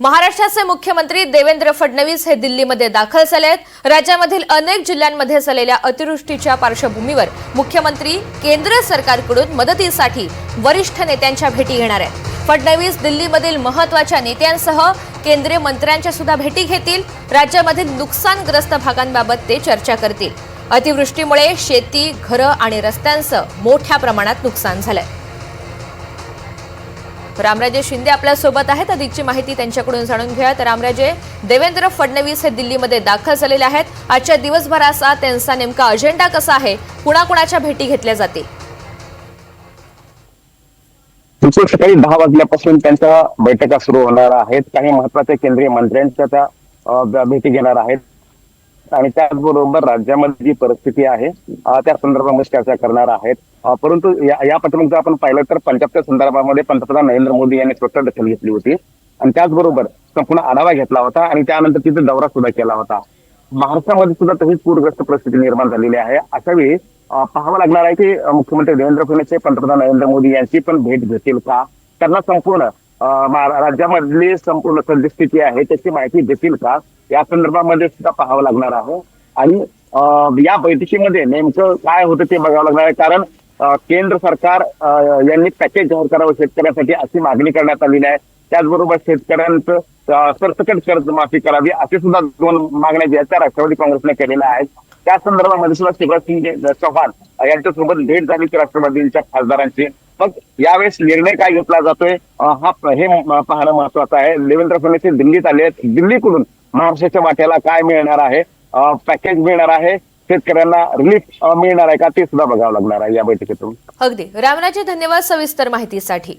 महाराष्ट्राचे मुख्यमंत्री देवेंद्र फडणवीस हे दिल्लीमध्ये दाखल झाले आहेत. राज्यामधील अनेक जिल्ह्यांमध्ये झालेल्या अतिवृष्टीच्या पार्श्वभूमीवर मुख्यमंत्री केंद्र सरकारकडून मदतीसाठी वरिष्ठ नेत्यांच्या भेटी घेणार आहेत. फडणवीस दिल्लीमधील महत्त्वाच्या नेत्यांसह केंद्रीय मंत्र्यांच्या सुद्धा भेटी घेतील. राज्यामधील नुकसानग्रस्त भागांबाबत ते चर्चा करतील. अतिवृष्टीमुळे शेती घरं आणि रस्त्यांचं मोठ्या प्रमाणात नुकसान झालंय. रामराजे शिंदे आपल्यासोबत आहेत. अधिकची माहिती त्यांच्याकडून जाणून घ्या तर रामराजे देवेंद्र फडणवीस हे दिल्लीमध्ये दाखल झालेले आहेत. आजच्या दिवसभराचा त्यांचा नेमका अजेंडा कसा आहे? कुणाकुणाच्या भेटी घेतल्या जातील? सकाळी दहा वाजल्यापासून त्यांच्या बैठका सुरू होणार आहेत. काही महत्त्वाच्या केंद्रीय मंत्र्यांच्या त्या भेटी घेणार आहेत. आणि त्याचबरोबर राज्यामध्ये जी परिस्थिती आहे त्या संदर्भामध्ये चर्चा करणार आहेत. परंतु या या जर आपण पाहिलं तर पंजाबच्या संदर्भामध्ये पंतप्रधान नरेंद्र मोदी यांनी स्वतः दखल घेतली होती. आणि त्याचबरोबर संपूर्ण आढावा घेतला होता आणि त्यानंतर तिथे दौरा सुद्धा केला होता. महाराष्ट्रामध्ये सुद्धा तशीच पूरग्रस्त परिस्थिती निर्माण झालेली आहे. अशा वेळी पाहावं लागणार आहे की मुख्यमंत्री देवेंद्र फडणवीस पंतप्रधान नरेंद्र मोदी यांची पण भेट घेतील का? त्यांना संपूर्ण राज्यामधली संपूर्ण सद्यस्थिती आहे त्याची माहिती देतील का? या संदर्भामध्ये सुद्धा पाहावं लागणार आहे. आणि या बैठकीमध्ये नेमकं काय होतं ते बघावं लागणार आहे. कारण केंद्र सरकार यांनी पॅकेज जाहीर करावं शेतकऱ्यांसाठी अशी मागणी करण्यात आलेली आहे. त्याचबरोबर शेतकऱ्यांचं सरसकट कर्ज माफी करावी असे सुद्धा दोन मागण्या ज्या त्या राष्ट्रवादी काँग्रेसने केलेल्या आहेत. त्या संदर्भामध्ये सुद्धा शिवराज सिंग चौहान यांच्यासोबत भेट झाली होती राष्ट्रवादींच्या खासदारांची. मग यावेळेस निर्णय काय घेतला जातोय? हा हे पाहणं महत्वाचं आहे. देवेंद्र फडणवीस दिल्लीत आले आहेत. दिल्लीकडून महाराष्ट्राच्या वाट्याला काय मिळणार आहे? पॅकेज मिळणार आहे? शेतकऱ्यांना रिलीफ मिळणार आहे का? ते सुद्धा बघावं लागणार आहे या बैठकीतून. अगदी. रामराजे धन्यवाद सविस्तर माहितीसाठी.